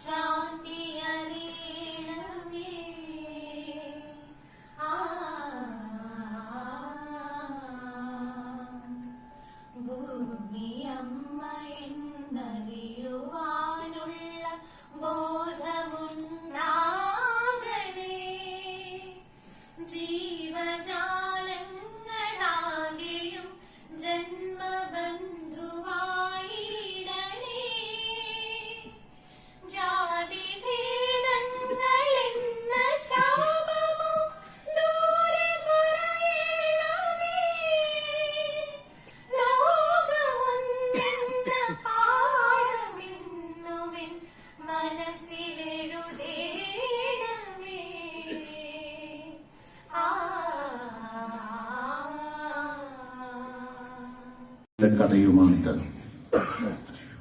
Tchau. കഥയുമാണിത്.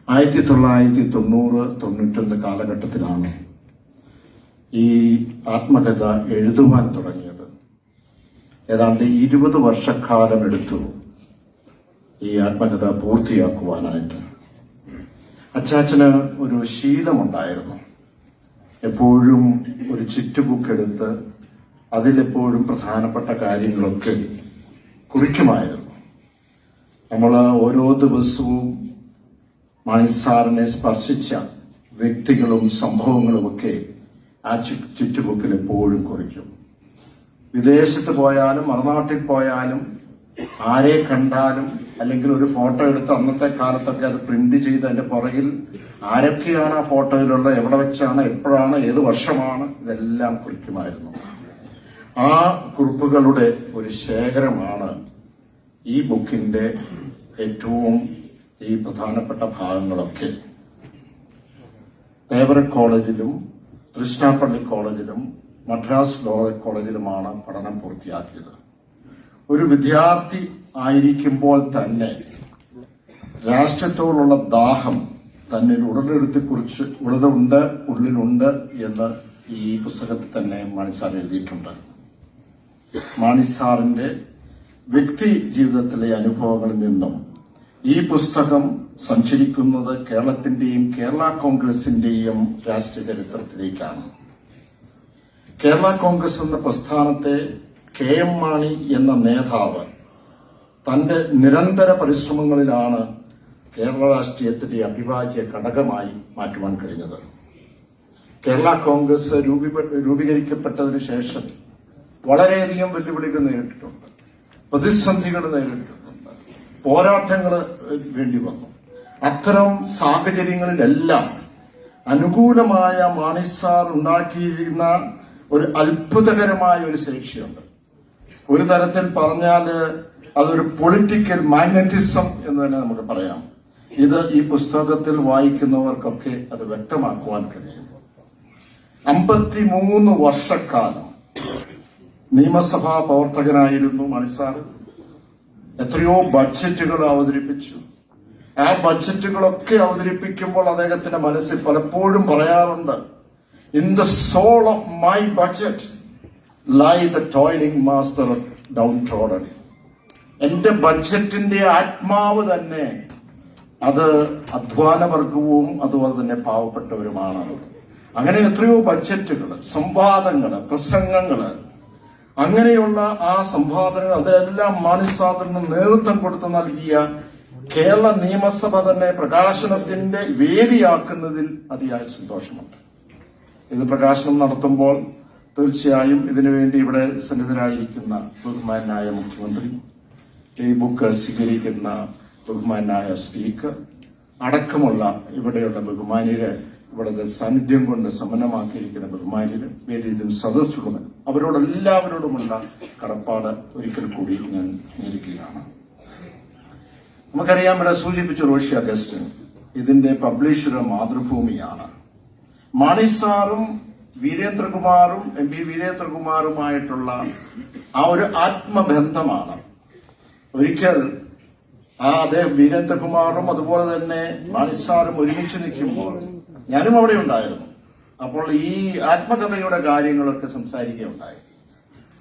ആയിരത്തി തൊള്ളായിരത്തി തൊണ്ണൂറ് തൊണ്ണൂറ്റൊന്ന് കാലഘട്ടത്തിലാണ് ഈ ആത്മകഥ എഴുതുവാൻ തുടങ്ങിയത്. ഏതാണ്ട് ഇരുപത് വർഷക്കാലം എടുത്തു ഈ ആത്മകഥ പൂർത്തിയാക്കുവാനായിട്ട്. അച്ചാച്ചന് ഒരു ശീലമുണ്ടായിരുന്നു. എപ്പോഴും ഒരു ചിറ്റുബുക്ക് എടുത്ത് അതിലെപ്പോഴും പ്രധാനപ്പെട്ട കാര്യങ്ങളൊക്കെ കുറിക്കുമായിരുന്നു. നമ്മൾ ഓരോ ദിവസവും മണിസാറിനെ സ്പർശിച്ച വ്യക്തികളും സംഭവങ്ങളും ഒക്കെ ആ ചു- ചുറ്റുബുക്കിൽ എപ്പോഴും കുറിക്കും. വിദേശത്ത് പോയാലും മറുനാട്ടിൽ പോയാലും ആരെ കണ്ടാലും അല്ലെങ്കിൽ ഒരു ഫോട്ടോ എടുത്ത് അന്നത്തെ കാലത്തൊക്കെ അത് പ്രിന്റ് ചെയ്ത് അതിന്റെ പുറകിൽ ആരൊക്കെയാണ് ആ ഫോട്ടോയിലുള്ളത് എവിടെ വെച്ചാണ് എപ്പോഴാണ് ഏത് വർഷമാണ് ഇതെല്ലാം കുറിക്കുമായിരുന്നു. ആ കുറിപ്പുകളുടെ ഒരു ശേഖരമാണ് ഈ ബുക്കിന്റെ ഏറ്റവും ഈ പ്രധാനപ്പെട്ട ഭാഗങ്ങളൊക്കെ തേവര കോളേജിലും തൃശ്ശാപ്പള്ളി കോളേജിലും മദ്രാസ് ലോ കോളേജിലുമാണ് പഠനം പൂർത്തിയാക്കിയത്. ഒരു വിദ്യാർത്ഥി ആയിരിക്കുമ്പോൾ തന്നെ രാഷ്ട്രത്തോടുള്ള ദാഹം തന്നെ ഉടലെടുത്തി കുറിച്ച് ഉടലുണ്ട് ഉള്ളിലുണ്ട് എന്ന് ഈ പുസ്തകത്തിൽ തന്നെ മണിസാർ എഴുതിയിട്ടുണ്ട്. മാണിസാറിന്റെ വ്യക്തി ജീവിതത്തിലെ അനുഭവങ്ങളിൽ നിന്നും ഈ പുസ്തകം സഞ്ചരിക്കുന്നത് കേരളത്തിന്റെയും കേരള കോൺഗ്രസിന്റെയും രാഷ്ട്രീയ ചരിത്രത്തിലേക്കാണ്. കേരള കോൺഗ്രസ് എന്ന പ്രസ്ഥാനത്തെ കെ എം മാണി എന്ന നേതാവ് തന്റെ നിരന്തര പരിശ്രമങ്ങളിലാണ് കേരള രാഷ്ട്രീയത്തിന്റെ അഭിവാജ്യ ഘടകമായി മാറ്റുവാൻ കഴിഞ്ഞത്. കേരള കോൺഗ്രസ് രൂപീകരിക്കപ്പെട്ടതിനു ശേഷം വളരെയധികം വെല്ലുവിളികൾ നേരിട്ടിട്ടുണ്ട്. പ്രതിസന്ധികൾ നേരിട്ടിട്ടുണ്ട് പോരാട്ടങ്ങൾ വേണ്ടി വന്നു. അത്തരം സാഹചര്യങ്ങളിലെല്ലാം അനുകൂലമായ മാണിസാർ ഉണ്ടാക്കിയിരുന്ന ഒരു അത്ഭുതകരമായ ഒരു ശേഷിയുണ്ട് ഒരു തരത്തിൽ പറഞ്ഞാൽ അതൊരു പൊളിറ്റിക്കൽ മാഗ്നറ്റിസം എന്ന് തന്നെ നമുക്ക് പറയാം. ഇത് ഈ പുസ്തകത്തിൽ വായിക്കുന്നവർക്കൊക്കെ അത് വ്യക്തമാക്കുവാൻ കഴിയും. അമ്പത്തിമൂന്ന് വർഷക്കാലം നിയമസഭാ പ്രവർത്തകനായിരുന്നു മണിസാർ. എത്രയോ ബഡ്ജറ്റുകൾ അവതരിപ്പിച്ചു. ആ ബഡ്ജറ്റുകളൊക്കെ അവതരിപ്പിക്കുമ്പോൾ അദ്ദേഹത്തിന്റെ മനസ്സിൽ പലപ്പോഴും പറയാറുണ്ട് in the soul of my budget lie the toiling master downtrodden എന്റെ ബഡ്ജറ്റിന്റെ ആത്മാവ് തന്നെ അത് അധ്വാനവർഗവും അതുപോലെ തന്നെ പാവപ്പെട്ടവരുമാണ്. അങ്ങനെ എത്രയോ ബഡ്ജറ്റുകൾ സംവാദങ്ങൾ പ്രസംഗങ്ങൾ അങ്ങനെയുള്ള ആ സംഭാവനകൾ അതെല്ലാം മാണിസാദറിന് നേതൃത്വം കൊടുത്തു നൽകിയ കേരള നിയമസഭ തന്നെ പ്രകാശനത്തിന്റെ വേദിയാക്കുന്നതിൽ അതിയായ സന്തോഷമുണ്ട്. ഇത് പ്രകാശനം നടത്തുമ്പോൾ തീർച്ചയായും ഇതിനുവേണ്ടി ഇവിടെ സന്നിധരായിരിക്കുന്ന ബഹുമാനായ മുഖ്യമന്ത്രി ഈ ബുക്ക് സ്വീകരിക്കുന്ന ബഹുമാനായ സ്പീക്കർ അടക്കമുള്ള ഇവിടെയുള്ള ബഹുമാനിയര് ഇവിടുത്തെ സാന്നിധ്യം കൊണ്ട് സമ്പന്നമാക്കിയിരിക്കുന്ന ബഹുമാനികൾ വേദിയിലും സദസ്സുള്ളവർ അവരോടെല്ലാവരോടുമുള്ള കടപ്പാട് ഒരിക്കൽ കൂടി ഞാൻ നേരിടുകയാണ് നമുക്കറിയാം ഇവിടെ സൂചിപ്പിച്ച റോഷ്യ അഗസ്റ്റിൻ ഇതിന്റെ പബ്ലിഷർ മാതൃഭൂമിയാണ്. മാണിസാറും വീരേന്ദ്രകുമാറും എം പി വീരേന്ദ്രകുമാറുമായിട്ടുള്ള ആ ഒരു ആത്മബന്ധമാണ്. ഒരിക്കൽ ആ അദ്ദേഹം വീരേന്ദ്രകുമാറും അതുപോലെ തന്നെ മാണിസാറും ഒരുമിച്ച് നിൽക്കുമ്പോൾ ഞാനും അവിടെ ഉണ്ടായിരുന്നു. അപ്പോൾ ഈ ആത്മകഥയുടെ കാര്യങ്ങളൊക്കെ സംസാരിക്കുകയുണ്ടായി.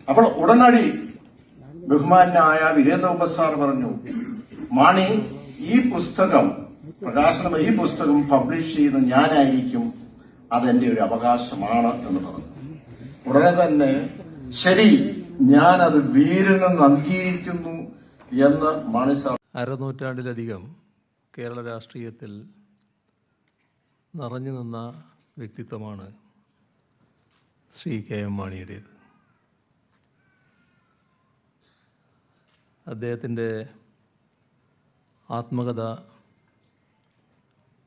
അപ്പോൾ ഉടനടി ബഹുമാനായ വീരേന്ദ്ര സാർ പറഞ്ഞു മാണി ഈ പുസ്തകം പ്രകാശനം ഈ പുസ്തകം പബ്ലിഷ് ചെയ്യുന്ന ഞാനായിരിക്കും അതെന്റെ ഒരു അവകാശമാണ് എന്ന് പറഞ്ഞു. ഉടനെ തന്നെ ശരി ഞാൻ അത് വീരന് നൽകിയിരിക്കുന്നു എന്ന് മാണി സാർ അരനൂറ്റാണ്ടിലധികം കേരള രാഷ്ട്രീയത്തിൽ നിറഞ്ഞു നിന്ന വ്യക്തിത്വമാണ് ശ്രീ കെ എം മാണിയുടേത്. അദ്ദേഹത്തിന്റെ ആത്മകഥ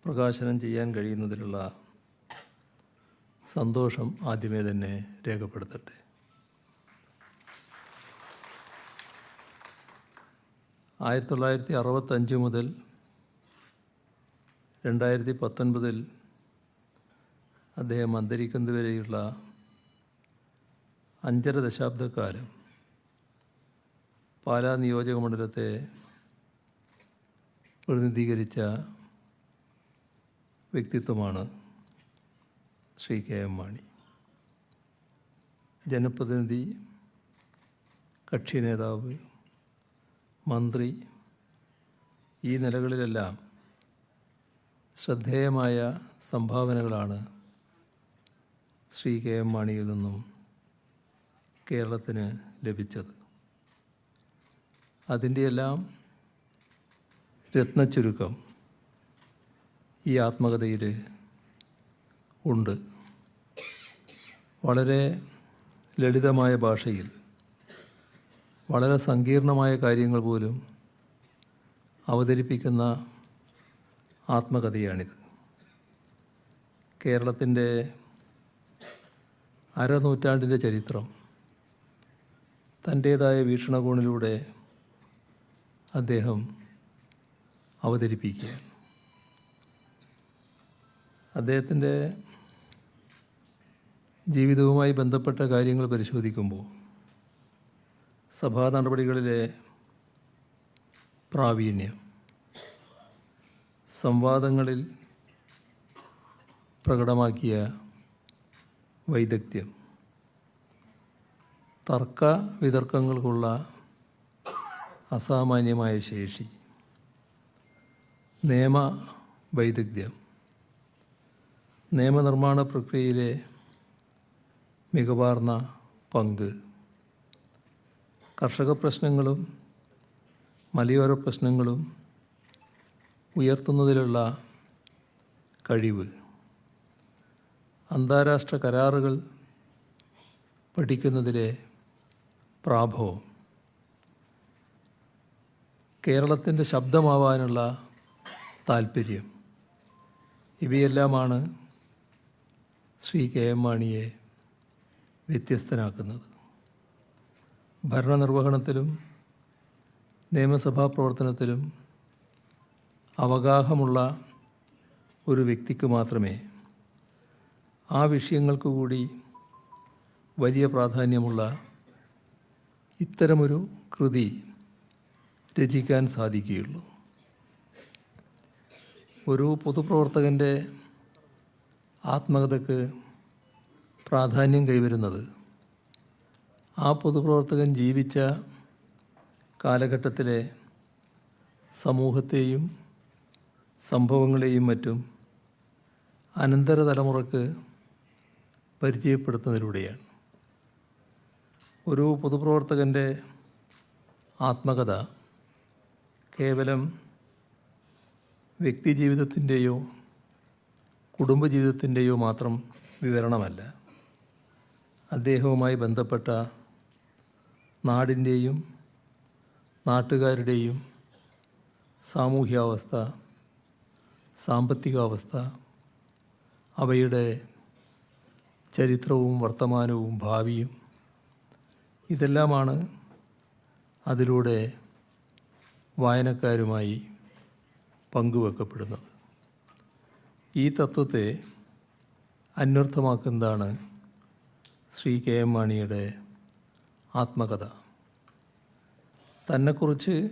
പ്രകാശനം ചെയ്യാൻ കഴിയുന്നതിലുള്ള സന്തോഷം ആദ്യമേ തന്നെ രേഖപ്പെടുത്തട്ടെ. ആയിരത്തി തൊള്ളായിരത്തി അറുപത്തഞ്ച് മുതൽ രണ്ടായിരത്തി പത്തൊൻപതിൽ അദ്ദേഹം അന്തരിക്കുന്നതുവരെയുള്ള അഞ്ചര ദശാബ്ദക്കാലം പാലാ നിയോജക മണ്ഡലത്തെ പ്രതിനിധീകരിച്ച വ്യക്തിത്വമാണ് ശ്രീ കെ എം മാണി. ജനപ്രതിനിധി കക്ഷി നേതാവ് മന്ത്രി ഈ നിലകളിലെല്ലാം ശ്രദ്ധേയമായ സംഭാവനകളാണ് ശ്രീ കെ എം മാണിയിൽ നിന്നും കേരളത്തിന് ലഭിച്ചത്. അതിന്റെ എല്ലാം രത്നച്ചുരുക്കം ഈ ആത്മകഥയിൽ ഉണ്ട്. വളരെ ലളിതമായ ഭാഷയിൽ വളരെ സങ്കീർണമായ കാര്യങ്ങൾ പോലും അവതരിപ്പിക്കുന്ന ആത്മകഥയാണിത്. കേരളത്തിന്റെ അരനൂറ്റാണ്ടിന്റെ ചരിത്രം. തന്റേതായ വീക്ഷണകോണിലൂടെ അദ്ദേഹം അവതരിപ്പിക്കുകയാണ്. അദ്ദേഹത്തിന്റെ ജീവിതവുമായി ബന്ധപ്പെട്ട കാര്യങ്ങൾ പരിശോധിക്കുമ്പോൾ സഭാ നടപടികളിലെ പ്രാവീണ്യം സംവാദങ്ങളിൽ പ്രകടമാക്കിയ വൈദഗ്ധ്യം. തർക്ക വിതർക്കങ്ങൾക്കുള്ള അസാമാന്യമായ ശേഷി. നിയമ വൈദഗ്ധ്യം. നിയമനിർമ്മാണ പ്രക്രിയയിലെ മികവാർന്ന പങ്ക്. കർഷക പ്രശ്നങ്ങളും മലയോര പ്രശ്നങ്ങളും ഉയർത്തുന്നതിലുള്ള കഴിവ്. അന്താരാഷ്ട്ര കരാറുകൾ പഠിക്കുന്നതിലെ പ്രാഭവം. കേരളത്തിന്റെ ശബ്ദമാവാനുള്ള താല്പര്യം ഇവയെല്ലാമാണ് ശ്രീ കെ എം മാണിയെ വ്യത്യസ്തനാക്കുന്നത്. ഭരണനിർവഹണത്തിലും നിയമസഭാ പ്രവർത്തനത്തിലും അവഗാഹമുള്ള ഒരു വ്യക്തിക്ക് മാത്രമേ ആ വിഷയങ്ങൾക്ക് കൂടി വലിയ പ്രാധാന്യമുള്ള ഇത്തരമൊരു കൃതി രചിക്കാൻ സാധിക്കുകയുള്ളൂ. ഒരു പൊതുപ്രവർത്തകന്റെ ആത്മകഥക്ക് പ്രാധാന്യം കൈവരുന്നത് ആ പൊതുപ്രവർത്തകൻ ജീവിച്ച കാലഘട്ടത്തിലെ സമൂഹത്തെയും സംഭവങ്ങളെയും മറ്റും അനന്തര തലമുറയ്ക്ക് പരിചയപ്പെടുത്തുന്നതിലൂടെയാണ്. ഒരു പൊതുപ്രവർത്തകന്റെ ആത്മകഥ കേവലം വ്യക്തിജീവിതത്തിന്റെയോ കുടുംബജീവിതത്തിന്റെയോ മാത്രം വിവരണമല്ല. അദ്ദേഹവുമായി ബന്ധപ്പെട്ട നാടിന്റെയും നാട്ടുകാരുടെയും സാമൂഹ്യാവസ്ഥ സാമ്പത്തികാവസ്ഥ അവയുടെ ചരിത്രവും വർത്തമാനവും ഭാവിയും ഇതെല്ലാമാണ് അതിലൂടെ വായനക്കാരുമായി പങ്കുവെക്കപ്പെടുന്നത്. ഈ തത്വത്തെ അന്വർത്ഥമാക്കുന്നതാണ് ശ്രീ കെ എം മാണിയുടെ ആത്മകഥ. തന്നെക്കുറിച്ച്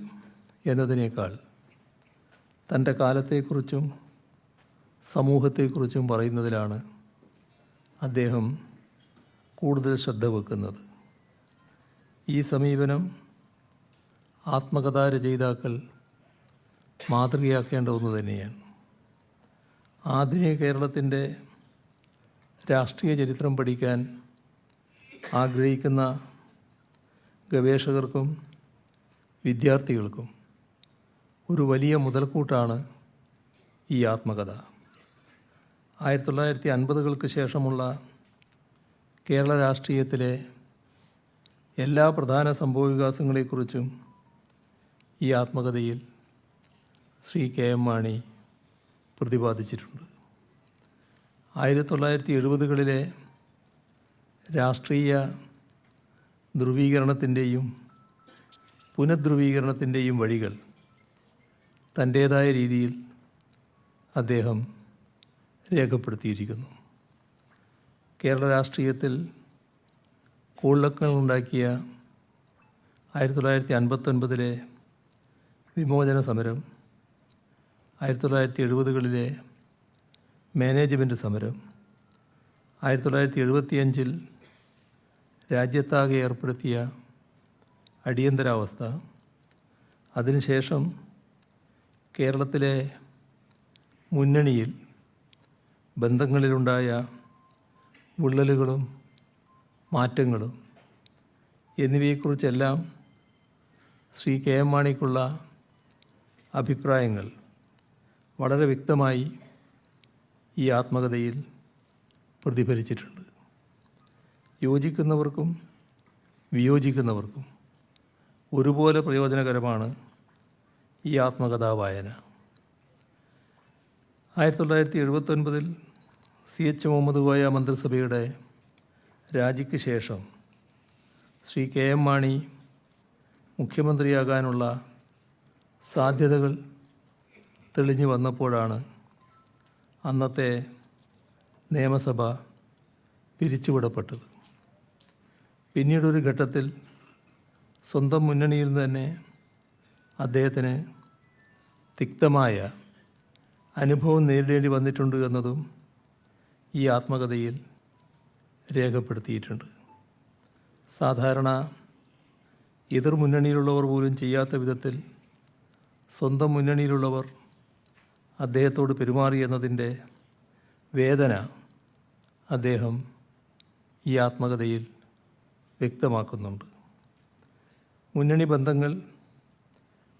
എന്നതിനേക്കാൾ തന്റെ കാലത്തെക്കുറിച്ചും സമൂഹത്തെക്കുറിച്ചും പറയുന്നതിലാണ് അദ്ദേഹം കൂടുതൽ ശ്രദ്ധ വെക്കുന്നത്. ഈ സമീപനം ആത്മകഥാ രചയിതാക്കൾ മാതൃകയാക്കേണ്ട ഒന്ന് തന്നെയാണ്. ആധുനിക കേരളത്തിന്റെ രാഷ്ട്രീയ ചരിത്രം പഠിക്കാൻ ആഗ്രഹിക്കുന്ന ഗവേഷകർക്കും വിദ്യാർത്ഥികൾക്കും ഒരു വലിയ മുതൽക്കൂട്ടാണ് ഈ ആത്മകഥ. ആയിരത്തി തൊള്ളായിരത്തി അൻപതുകൾക്ക് ശേഷമുള്ള കേരള രാഷ്ട്രീയത്തിലെ എല്ലാ പ്രധാന സംഭവവികാസങ്ങളെക്കുറിച്ചും ഈ ആത്മകഥയിൽ ശ്രീ കെ എം മാണി പ്രതിപാദിച്ചിട്ടുണ്ട്. ആയിരത്തി തൊള്ളായിരത്തി എഴുപതുകളിലെ രാഷ്ട്രീയ ധ്രുവീകരണത്തിന്റെയും പുനഃധ്രുവീകരണത്തിന്റെയും വഴികൾ തന്റേതായ രീതിയിൽ അദ്ദേഹം രേഖപ്പെടുത്തിയിരിക്കുന്നു. കേരള രാഷ്ട്രീയത്തിൽ ഉണ്ടാക്കിയ ആയിരത്തി തൊള്ളായിരത്തി അൻപത്തൊൻപതിലെ വിമോചന സമരം ആയിരത്തി തൊള്ളായിരത്തി എഴുപതുകളിലെ മാനേജ്മെന്റ് സമരം ആയിരത്തി തൊള്ളായിരത്തി എഴുപത്തിയഞ്ചിൽ രാജ്യത്താകെ ഏർപ്പെടുത്തിയ അടിയന്തരാവസ്ഥ അതിനുശേഷം കേരളത്തിലെ മുന്നണിയിൽ ബന്ധങ്ങളിലുണ്ടായ വിള്ളലുകളും മാറ്റങ്ങളും എന്നിവയെക്കുറിച്ചെല്ലാം ശ്രീ കെ എം മാണിക്കുള്ള അഭിപ്രായങ്ങൾ വളരെ വ്യക്തമായി ഈ ആത്മകഥയിൽ പ്രതിഫലിച്ചിട്ടുണ്ട്. യോജിക്കുന്നവർക്കും വിയോജിക്കുന്നവർക്കും ഒരുപോലെ പ്രയോജനകരമാണ് ഈ ആത്മകഥാ വായന ആയിരത്തി തൊള്ളായിരത്തി എഴുപത്തൊൻപതിൽ സി എച്ച് മുഹമ്മദ് കോയ മന്ത്രിസഭയുടെ രാജിക്ക് ശേഷം ശ്രീ കെ എം മാണി മുഖ്യമന്ത്രിയാകാനുള്ള സാധ്യതകൾ തെളിഞ്ഞു വന്നപ്പോഴാണ് അന്നത്തെ നിയമസഭ പിരിച്ചുവിടപ്പെട്ടത്. പിന്നീടൊരു ഘട്ടത്തിൽ സ്വന്തം മുന്നണിയിൽ തന്നെ അദ്ദേഹത്തിന് തിക്തമായ അനുഭവം നേരിടേണ്ടി വന്നിട്ടുണ്ട് എന്നതും ഈ ആത്മകഥയിൽ രേഖപ്പെടുത്തിയിട്ടുണ്ട്. സാധാരണ എതിർ മുന്നണിയിലുള്ളവർ പോലും ചെയ്യാത്ത വിധത്തിൽ സ്വന്തം മുന്നണിയിലുള്ളവർ അദ്ദേഹത്തോട് പെരുമാറി എന്നതിന്റെ വേദന അദ്ദേഹം ഈ ആത്മകഥയിൽ വ്യക്തമാക്കുന്നുണ്ട്. മുന്നണി ബന്ധങ്ങൾ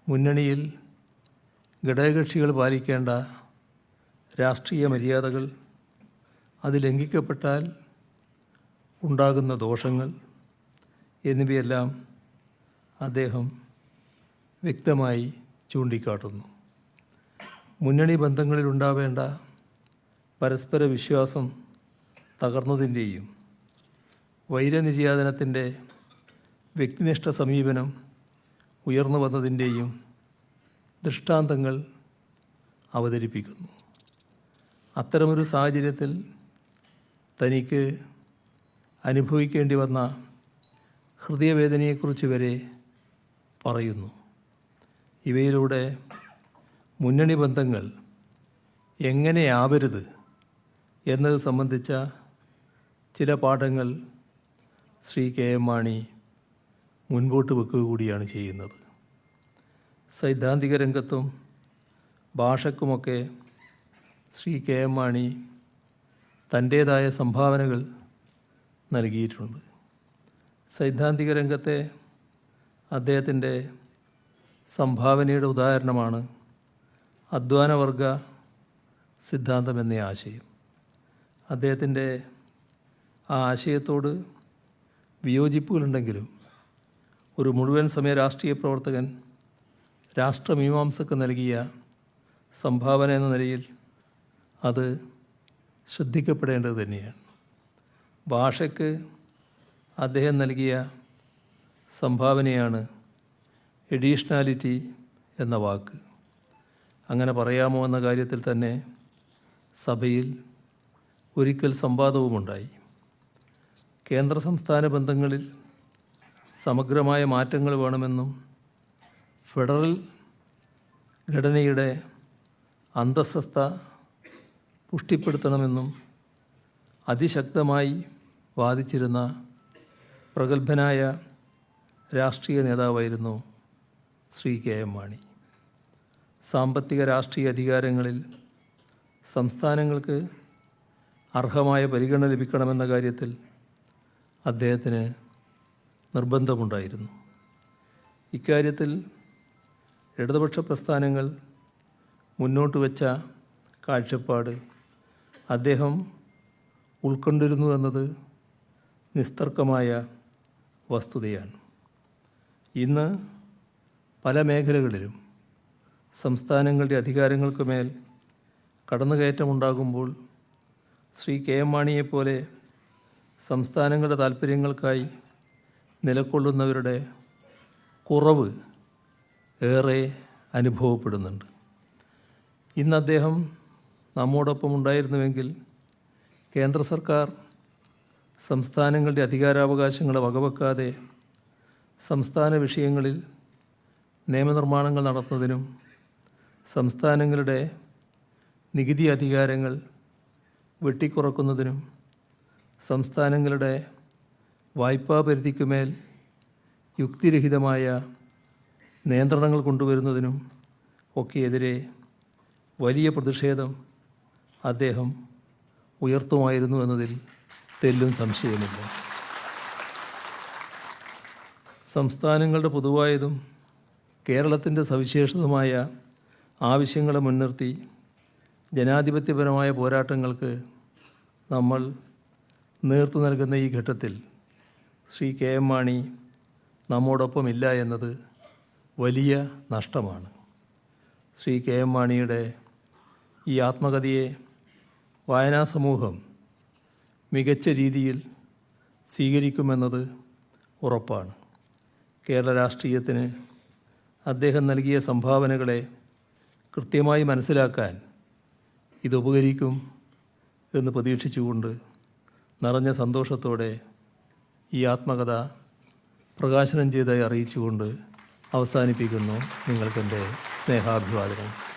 മുന്നണിയിൽ ഘടകകക്ഷികൾ പാലിക്കേണ്ട രാഷ്ട്രീയ മര്യാദകൾ അത് ലംഘിക്കപ്പെട്ടാൽ ഉണ്ടാകുന്ന ദോഷങ്ങൾ എന്നിവയെല്ലാം അദ്ദേഹം വ്യക്തമായി ചൂണ്ടിക്കാട്ടുന്നു. മുന്നണി ബന്ധങ്ങളിൽ ഉണ്ടാവേണ്ട പരസ്പര വിശ്വാസം തകർന്നതിന്റെയും വൈരനിര്യാതനത്തിന്റെ വ്യക്തിനിഷ്ഠ സമീപനം ഉയർന്നു വന്നതിന്റെയും ദൃഷ്ടാന്തങ്ങൾ അവതരിപ്പിക്കുന്നു. അത്തരമൊരു സാഹചര്യത്തിൽ തനിക്ക് അനുഭവിക്കേണ്ടി വന്ന ഹൃദയവേദനയെക്കുറിച്ച് വരെ പറയുന്നു. ഇവയിലൂടെ മുന്നണി ബന്ധങ്ങൾ എങ്ങനെയാവരുത് എന്നത് സംബന്ധിച്ച ചില പാഠങ്ങൾ ശ്രീ കെ എം മാണി മുൻപോട്ട് വെക്കുക കൂടിയാണ് ചെയ്യുന്നത്. സൈദ്ധാന്തിക രംഗത്തും ഭാഷക്കുമൊക്കെ ശ്രീ കെ എം മാണി തന്റേതായ സംഭാവനകൾ നൽകിയിട്ടുണ്ട്. സൈദ്ധാന്തിക രംഗത്തെ അദ്ദേഹത്തിന്റെ സംഭാവനയുടെ ഉദാഹരണമാണ് അധ്വാനവർഗ സിദ്ധാന്തം എന്ന ആശയം. അദ്ദേഹത്തിന്റെ ആ ആശയത്തോട് വിയോജിപ്പുകളുണ്ടെങ്കിലും ഒരു മുഴുവൻ സമയ രാഷ്ട്രീയ പ്രവർത്തകൻ രാഷ്ട്രമീമാംസക്ക് നൽകിയ സംഭാവന എന്ന നിലയിൽ അത് ശ്രദ്ധിക്കപ്പെടേണ്ടത് തന്നെയാണ്. ഭാഷയ്ക്ക് അദ്ദേഹം നൽകിയ സംഭാവനയാണ് എഡീഷണാലിറ്റി എന്ന വാക്ക്. അങ്ങനെ പറയാമോ എന്ന കാര്യത്തിൽ തന്നെ സഭയിൽ ഒരിക്കൽ സംവാദവുമുണ്ടായി. കേന്ദ്ര സംസ്ഥാന ബന്ധങ്ങളിൽ സമഗ്രമായ മാറ്റങ്ങൾ വേണമെന്നും ഫെഡറൽ ഘടനയുടെ അന്തസ്സത്ത പുഷ്ടിപ്പെടുത്തണമെന്നും അതിശക്തമായി വാദിച്ചിരുന്ന പ്രഗത്ഭനായ രാഷ്ട്രീയ നേതാവായിരുന്നു ശ്രീ കെ എം മാണി. സാമ്പത്തിക രാഷ്ട്രീയ അധികാരങ്ങളിൽ സംസ്ഥാനങ്ങൾക്ക് അർഹമായ പരിഗണന ലഭിക്കണമെന്ന കാര്യത്തിൽ അദ്ദേഹത്തിന് നിർബന്ധമുണ്ടായിരുന്നു. ഇക്കാര്യത്തിൽ ഇടതുപക്ഷ പ്രസ്ഥാനങ്ങൾ മുന്നോട്ട് വച്ച കാഴ്ചപ്പാട് അദ്ദേഹം ഉൾക്കൊണ്ടിരുന്നു എന്നത് നിസ്തർക്കമായ വസ്തുതയാണ്. ഇന്ന് പല മേഖലകളിലും സംസ്ഥാനങ്ങളുടെ അധികാരങ്ങൾക്ക് മേൽ കടന്നുകയറ്റമുണ്ടാകുമ്പോൾ ശ്രീ കെ എം മാണിയെപ്പോലെ സംസ്ഥാനങ്ങളുടെ താല്പര്യങ്ങൾക്കായി നിലകൊള്ളുന്നവരുടെ കുറവ് ഏറെ അനുഭവപ്പെടുന്നുണ്ട്. ഇന്ന് അദ്ദേഹം നമ്മോടൊപ്പം ഉണ്ടായിരുന്നുവെങ്കിൽ കേന്ദ്ര സർക്കാർ സംസ്ഥാനങ്ങളുടെ അധികാരാവകാശങ്ങളെ വകവെക്കാതെ സംസ്ഥാന വിഷയങ്ങളിൽ നിയമനിർമ്മാണങ്ങൾ നടത്തുന്നതിനും സംസ്ഥാനങ്ങളുടെ നികുതി അധികാരങ്ങൾ വെട്ടിക്കുറക്കുന്നതിനും സംസ്ഥാനങ്ങളുടെ വായ്പാ പരിധിക്കുമേൽ യുക്തിരഹിതമായ നിയന്ത്രണങ്ങൾ കൊണ്ടുവരുന്നതിനും ഒക്കെ എതിരെ വലിയ പ്രതിഷേധം അദ്ദേഹം ഉയർത്തുമായിരുന്നു എന്നതിൽ തെല്ലും സംശയമില്ല സംസ്ഥാനങ്ങളുടെ പൊതുവായതും കേരളത്തിന്റെ സവിശേഷതമായ ആവശ്യങ്ങളെ മുൻനിർത്തി ജനാധിപത്യപരമായ പോരാട്ടങ്ങൾക്ക് നമ്മൾ നേർത്തു നൽകുന്ന ഈ ഘട്ടത്തിൽ ശ്രീ കെ എം മാണി നമ്മോടൊപ്പം ഇല്ല എന്നത് വലിയ നഷ്ടമാണ്. ശ്രീ കെ എം മാണിയുടെ ഈ ആത്മകഥയെ വായനാ സമൂഹം മികച്ച രീതിയിൽ സ്വീകരിക്കുമെന്നത് ഉറപ്പാണ്. കേരള രാഷ്ട്രീയത്തിന് അദ്ദേഹം നൽകിയ സംഭാവനകളെ കൃത്യമായി മനസ്സിലാക്കാൻ ഇത് ഉപകരിക്കും എന്ന് പ്രതീക്ഷിച്ചുകൊണ്ട് നിറഞ്ഞ സന്തോഷത്തോടെ ഈ ആത്മകഥ പ്രകാശനം ചെയ്തായി അറിയിച്ചുകൊണ്ട് അവസാനിപ്പിക്കുന്നു നിങ്ങൾക്കെന്റെ സ്നേഹാഭിവാദനം.